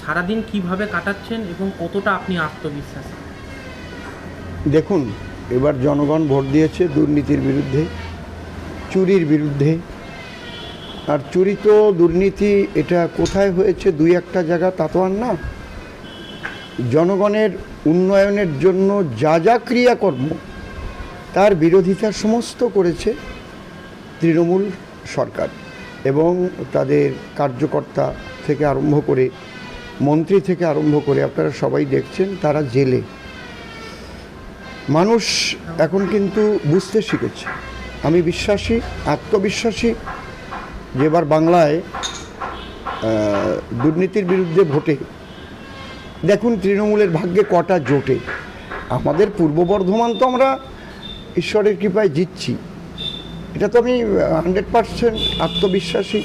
সারাদিন কীভাবে কাটাচ্ছেন এবং কতটা আপনি আত্মবিশ্বাসী? দেখুন, এবার জনগণ ভোট দিয়েছে দুর্নীতির বিরুদ্ধে, চুরির বিরুদ্ধে। আর চুরি তো দুর্নীতি, এটা কোথায় হয়েছে দুই একটা জায়গা তা তো আর না। জনগণের উন্নয়নের জন্য যা যা ক্রিয়াকর্ম, তার বিরোধিতা সমস্ত করেছে তৃণমূল সরকার এবং তাদের কার্যকর্তা থেকে আরম্ভ করে মন্ত্রী থেকে আরম্ভ করে আপনারা সবাই দেখছেন, তারা জেলে। মানুষ এখন কিন্তু বুঝতে শিখেছে। আমি বিশ্বাসী, আত্মবিশ্বাসী, যে এবার বাংলায় দুর্নীতির বিরুদ্ধে ভোটে। দেখুন, তৃণমূলের ভাগ্যে কটা জোটে। আমাদের পূর্ব বর্ধমান তো আমরা ঈশ্বরের কৃপায় জিতছি। এটা তো আমি হান্ড্রেড পারসেন্ট আত্মবিশ্বাসী।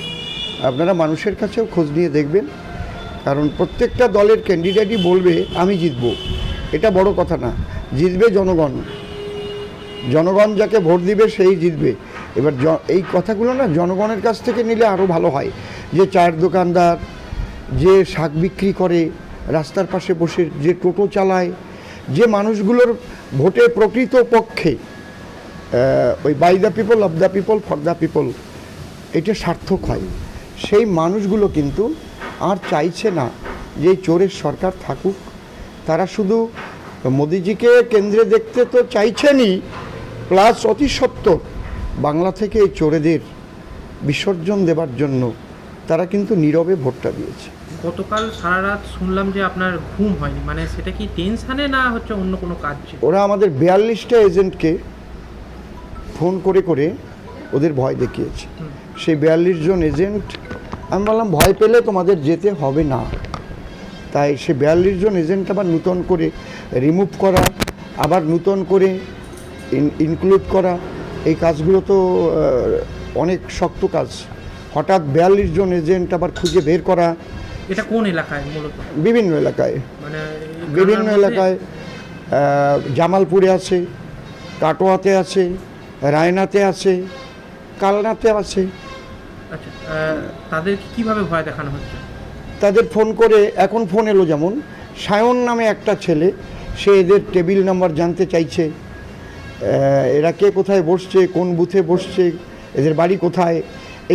আপনারা মানুষের কাছেও খোঁজ নিয়ে দেখবেন। কারণ প্রত্যেকটা দলের ক্যান্ডিডেটই বলবে, আমি জিতবো। এটা বড় কথা না। জিতবে জনগণ। জনগণ যাকে ভোট দিবে, সেই জিতবে। এবার এই কথাগুলো না জনগণের কাছ থেকে নিলে আরও ভালো হয়। যে চায়ের দোকানদার, যে শাক বিক্রি করে, রাস্তার পাশে বসে যে টোটো চালায়, যে মানুষগুলোর ভোটে প্রকৃত পক্ষে ওই by the people of the people for the people এটা সার্থক হয়। সেই মানুষগুলো কিন্তু আর চাইছে না যে এই চোরের সরকার থাকুক। তারা শুধু মোদিজিকে কেন্দ্রে দেখতে তো চাইছেনই প্লাস অতি সত্তর বাংলা থেকে এই চোরেদের বিসর্জন দেবার জন্য তারা কিন্তু নীরবে ভোটটা দিয়েছে। গতকাল সারা রাত শুনলাম যে আপনার ঘুম হয়নি মানে সেটা কি টেনশনে না হচ্ছে অন্য কোনো কাজ ওরা আমাদের বিয়াল্লিশটা এজেন্টকে ফোন করে করে ওদের ভয় দেখিয়েছে। সেই বিয়াল্লিশ জন এজেন্ট আমি বললাম ভয় পেলে তোমাদের যেতে হবে না। তাই সে বিয়াল্লিশ জন এজেন্ট আবার নূতন করে রিমুভ করা আবার নূতন করে ইনক্লুড করা। এই কাজগুলো তো অনেক শক্ত কাজ। হঠাৎ বিয়াল্লিশ জন এজেন্ট আবার খুঁজে বের করা। এটা কোন এলাকায় মূলত? বিভিন্ন এলাকায়। মানে বিভিন্ন এলাকায় জামালপুরে আছে কাটোয়াতে আছে রায়নাতে আছে কালনাতে আছে। আচ্ছা আহ, তাদেরকে কীভাবে ভয় দেখানো হচ্ছে? তাদের ফোন করে এখন ফোন এলো যেমন সায়ন নামে একটা ছেলে সে এদের টেবিল নাম্বার জানতে চাইছে। এরা কে কোথায় বসছে কোন বুথে বসছে এদের বাড়ি কোথায়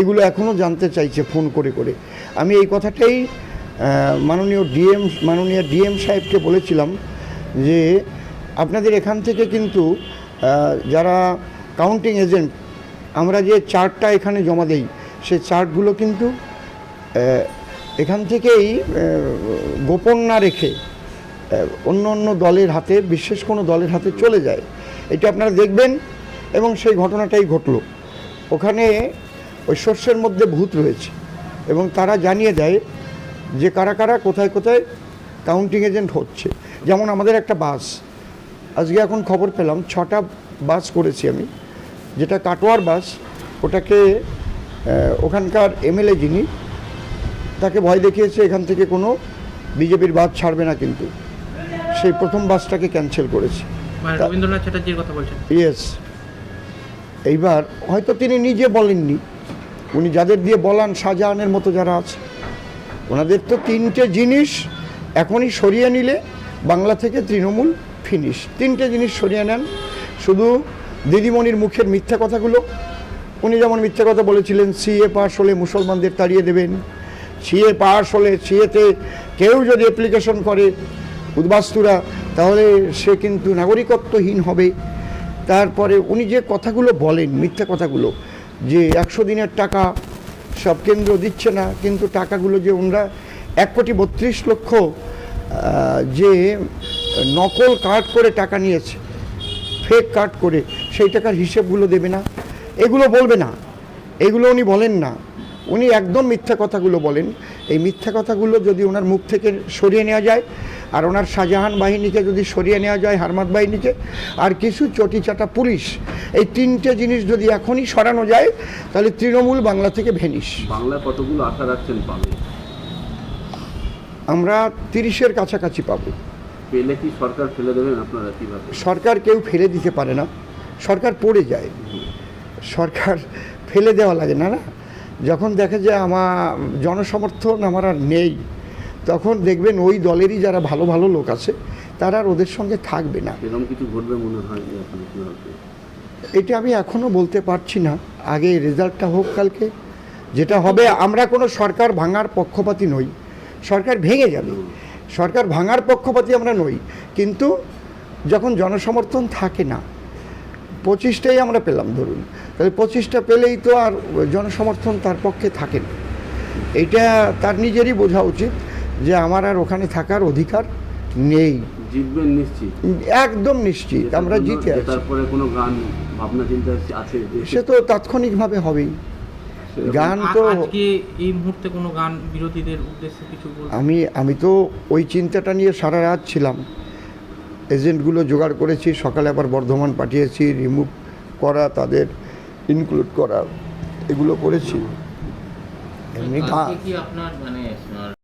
এগুলো এখনও জানতে চাইছে ফোন করে করে। আমি এই কথাটাই মাননীয় ডিএম মাননীয় ডিএম সাহেবকে বলেছিলাম যে আপনাদের এখান থেকে কিন্তু যারা কাউন্টিং এজেন্ট আমরা যে চার্টটা এখানে জমা দেই সেই চার্টগুলো কিন্তু এখান থেকেই গোপন না রেখে অন্য অন্য দলের হাতে, বিশেষ কোনো দলের হাতে চলে যায়। এটা আপনারা দেখবেন এবং সেই ঘটনাটাই ঘটলো। ওখানে ওই শস্যের মধ্যে ভূত রয়েছে এবং তারা জানিয়ে দেয় যে কারা কারা, কোথায় কোথায় কাউন্টিং এজেন্ট হচ্ছে। যেমন আমাদের একটা বাস। আজকে এখন খবর পেলাম, ছটা বাস করেছি আমি। যেটা কাটোয়ার বাস, ওটাকে ওখানকার এমএলএ যিনি তাকে ভয় দেখিয়েছে এখান থেকে কোনো বিজেপির বাস ছাড়বে না কিন্তু। সেই প্রথম বাসটাকে ক্যান্সেল করেছে। মানে রবীন্দ্রনাথ চ্যাটার্জির কথা বলছেন? ইয়েস এইবার হয়তো তিনি নিজে বলেননি। উনি যাদের দিয়ে বলান শাহজাহানের মতো যারা আছে। ওনাদের তো তিনটে জিনিস এখনই সরিয়ে নিলে বাংলা থেকে তৃণমূল ফিনিশ তিনটে জিনিস সরিয়ে নেন। শুধু দিদিমণির মুখের মিথ্যা কথাগুলো উনি যেমন মিথ্যা কথা বলেছিলেন, সিএ পাস হলে মুসলমানদের তাড়িয়ে দেবেন। সিএ পাস হলে সিএতে কেউ যদি অ্যাপ্লিকেশন করে উদ্বাস্তুরা, তাহলে সে কিন্তু নাগরিকত্বহীন হবে। তারপরে উনি যে কথাগুলো বলেন, মিথ্যা কথাগুলো, যে একশো দিনের টাকা সব কেন্দ্র দিচ্ছে না, কিন্তু টাকাগুলো যে ওনারা এক কোটি বত্রিশ লক্ষ যে নকল কার্ড করে টাকা নিয়েছে ফেক কার্ড করে, সেই টাকার হিসেবগুলো দেবে না। এগুলো বলবে না। এগুলো উনি বলেন না। উনি একদম মিথ্যা কথাগুলো বলেন। এই মিথ্যা কথাগুলো যদি ওনার মুখ থেকে সরিয়ে নেওয়া যায় আর ওনার শাহজাহান বাহিনীকে যদি সরিয়ে নেওয়া যায় হারমাদ বাহিনীকে আর কিছু চটিচাটা পুলিশ এই তিনটে জিনিস যদি এখনই সরানো যায় তাহলে তৃণমূল বাংলা থেকে ভেনিস। বাংলা কতগুলো আশা রাখছেন পাবে? আমরা তিরিশের কাছাকাছি পাব। পেলে কি সরকার ফেলে দেবেন আপনারা কীভাবে? সরকার কেউ ফেলে দিতে পারে না। সরকার পড়ে যায়। সরকার ফেলে দেওয়া লাগে না না? যখন দেখে যে আমার জনসমর্থন আমার আর নেই তখন দেখবেন ওই দলেরই যারা ভালো ভালো লোক আছে তারা আর ওদের সঙ্গে থাকবে না। এরকম কিছু ঘটবে মনে হয় এটা আমি এখনও বলতে পারছি না। আগে রেজাল্টটা হোক কালকে যেটা হবে আমরা কোনো সরকার ভাঙার পক্ষপাতি নই। সরকার ভেঙে যাবে। সরকার ভাঙার পক্ষপাতি আমরা নই। কিন্তু যখন জনসমর্থন থাকে না পঁচিশটাই আমরা পেলাম ধরুন। তাহলে পঁচিশটা পেলেই তো আর জনসমর্থন তার পক্ষে থাকে না এইটা তার নিজেরই বোঝা উচিত যে আমার আর ওখানে থাকার অধিকার নেই। জিতবেন নিশ্চিত? একদম নিশ্চিত আমরা জিতে আছি। জেতার কোনো গান ভাবনা চিন্তা আছে সে তো তাৎক্ষণিকভাবে হবেই। গান তো এই মুহূর্তে কোনো গান বিরোধীদের উদ্দেশ্যে কিছু আমি আমি তো ওই চিন্তাটা নিয়ে সারা রাত ছিলাম। এজেন্টগুলো জোগাড় করেছি সকালে আবার বর্ধমান পাঠিয়েছি রিমুভ করা তাদের ইনক্লুড করার এগুলো করেছি। এমনি